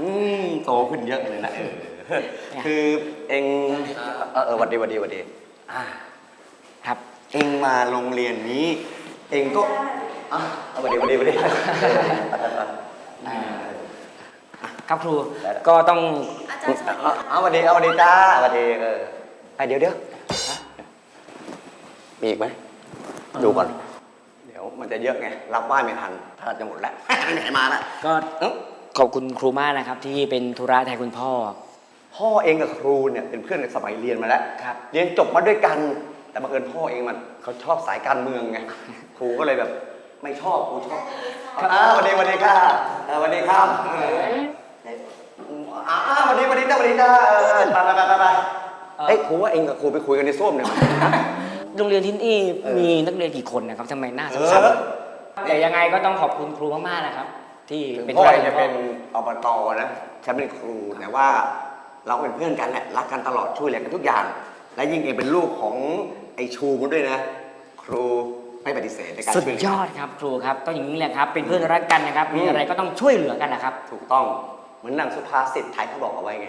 อืมโตขึ้นเยอะเลยนะเออคือเองเออเออหวัดดีหวัดดีหวัดดีอ่าครับเองมาโรงเรียนนี้ เองก็อะเอาหวัดดีหวัดดีหวัดดีอ่าครับครูได้แล้วก็ต้องอาจารย์สวัสดีเอาค่ะเอาหวัดดีเอาหวัดดีจ้าหวัดดีเออไอเดี๋ยวเดี๋ยวฮะมีอีกไหมดูก่อน เดี๋ยวมันจะเยอะไงรับไหว้ไม่ทันถ้าจะหมดแล้วไหนมาละก็เอ้า ขอบคุณครูมากนะครับ ที่เป็นธุระแทนคุณพ่อ พ่อเองกับครูเนี่ยเป็นเพื่อนกันสมัยเรียนมาแล้วครับ เรียนจบมาด้วยกัน แต่บังเอิญพ่อเองมันเขาชอบสายการเมืองไง ครูก็เลยแบบไม่ชอบครูชอบอ่าสวัสดีสวัสดีค่ะอ่าสวัสดีครับเอออ่าสวัสดีสวัสดีจ้าสวัสดีจ้าเออไปไปไปไปไปเอ้ยครูว่าเองกับครูไปคุยกันในส้วมเนี่ยโรงเรียนที่นี่เออมีนักเรียนกี่คนนะครับทำไมน่าสงเอสารอแต่ยังไงก็ต้องขอบคุณครูมากๆนะครับ ที่ถึงเป็นพ่อธุระเองให้จะคุณพ่เป็นอบตนะฉันเป็นครูแต่ว่าเราก็เป็นเพื่อนกันแหละรักกันตลอดช่วยเหลือกันทุกอย่าง และยิ่งเองเป็นลูกของไอชูมันด้วยนะ ครูไม่ปฏิเสธในการสุดช่วยเหลืยอดครับครูครับต้องอย่างนี้แหละครับ เป็นเพื่อนรักกันนะครับมีอะไรก็ต้องช่วยเหลือกันนะครับ ถูกต้องเหมือนหนังสุภาษิตไทยเขาบอกเอาไว้ไง